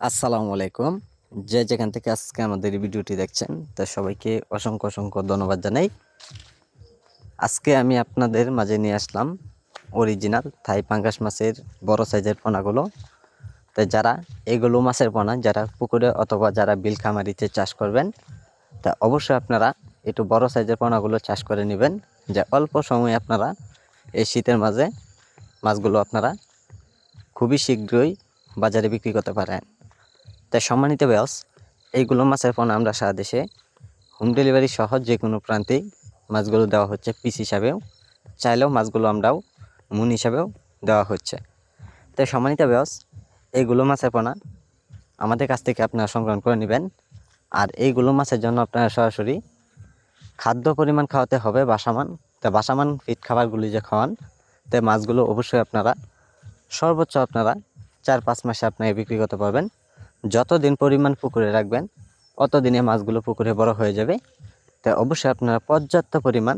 আসসালামু আলাইকুম। যে যেখান থেকে আজকে আমাদের ভিডিওটি দেখছেন, তা সবাইকে অসংখ্য অসংখ্য ধন্যবাদ জানাই। আজকে আমি আপনাদের মাঝে নিয়ে আসলাম অরিজিনাল থাই পাঙ্গাস মাছের বড় সাইজের পোনাগুলো। তাই যারা এগুলো মাছের পোনা, যারা পুকুরে অথবা যারা বিল খামারিতে চাষ করবেন, তা অবশ্যই আপনারা একটু বড় সাইজের পোনাগুলো চাষ করে নেবেন। যে অল্প সময়ে আপনারা এই শীতের মাঝে মাছগুলো আপনারা খুবই শীঘ্রই বাজারে বিক্রি করতে পারেন। তাই সম্মানিত ব্যাস এইগুলো মাছের পণ্য আমরা সারা দেশে হোম ডেলিভারি সহ যে কোনো প্রান্তেই মাছগুলো দেওয়া হচ্ছে পিস হিসাবেও, চাইলেও মাছগুলো আমরাও মুন হিসাবেও দেওয়া হচ্ছে। তাই সম্মানিত ব্যাস এইগুলো মাছের পোনা আমাদের কাছ থেকে আপনারা সংগ্রহ করে নেবেন। আর এইগুলো মাছের জন্য আপনারা সরাসরি খাদ্য পরিমাণ খাওয়াতে হবে বাসামান। তা বাসামান ফিট খাবারগুলি যে খাওয়ান, তাই মাছগুলো অবশ্যই আপনারা সর্বোচ্চ আপনারা চার পাঁচ মাসে আপনারা বিক্রি করতে পারবেন যতদিন পরিমাণ পুকুরে রাখবেন, অতদিনে মাছগুলো পুকুরে বড় হয়ে যাবে। তাই অবশ্যই আপনারা পর্যাপ্ত পরিমাণ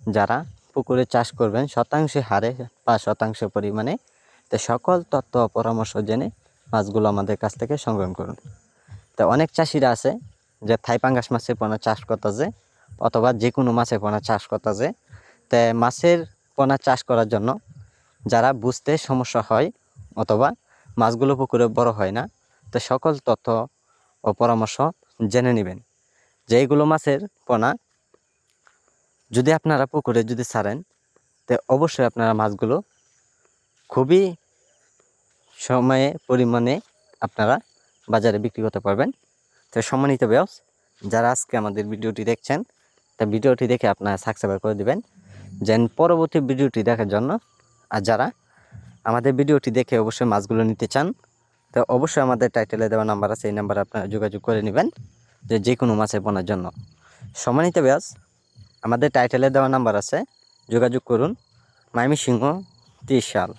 যারা পুকুরে চাষ করবেন, শতাংশে হারে বা শতাংশ পরিমাণে, তো সকল ও পরামর্শ জেনে মাছগুলো আমাদের কাছ থেকে সংগ্রহ করুন। তো অনেক চাষিরা আছে যে থাই পাঙ্গাস মাছের পোনা চাষ করতেছে অথবা যে কোনো মাছের পোনা চাষ করতেছে। তো মাছের পোনা চাষ করার জন্য যারা বুঝতে সমস্যা হয় অথবা মাছগুলো পুকুরে বড় হয় না তো সকল তথ্য ও পরামর্শ জেনে নেবেন। যে এইগুলো মাছের পোনা, যদি আপনারা পুকুরে যদি ছাড়েন, তো অবশ্যই আপনারা মাছগুলো খুবই সময়ে, পরিমাণে আপনারা বাজারে বিক্রি করতে পারবেন। তো সম্মানিত ব্যবস যারা আজকে আমাদের ভিডিওটি দেখছেন, তা ভিডিওটি দেখে আপনারা সাবস্ক্রাইব করে দিবেন। যেন পরবর্তী ভিডিওটি দেখার জন্য, আর যারা আমাদের ভিডিওটি দেখে অবশ্যই মাছগুলো নিতে চান তো অবশ্যই আমাদের টাইটেলে দেওয়া নাম্বার আছে, এই নাম্বারে আপনারা যোগাযোগ করে নেবেন যে যে কোনো মাছের বোনার জন্য। সমানিত ব্যাস আমাদের টাইটেলে দেওয়া নাম্বার আছে, যোগাযোগ করুন, মাইমি সিংহ ত্রিশ সাল।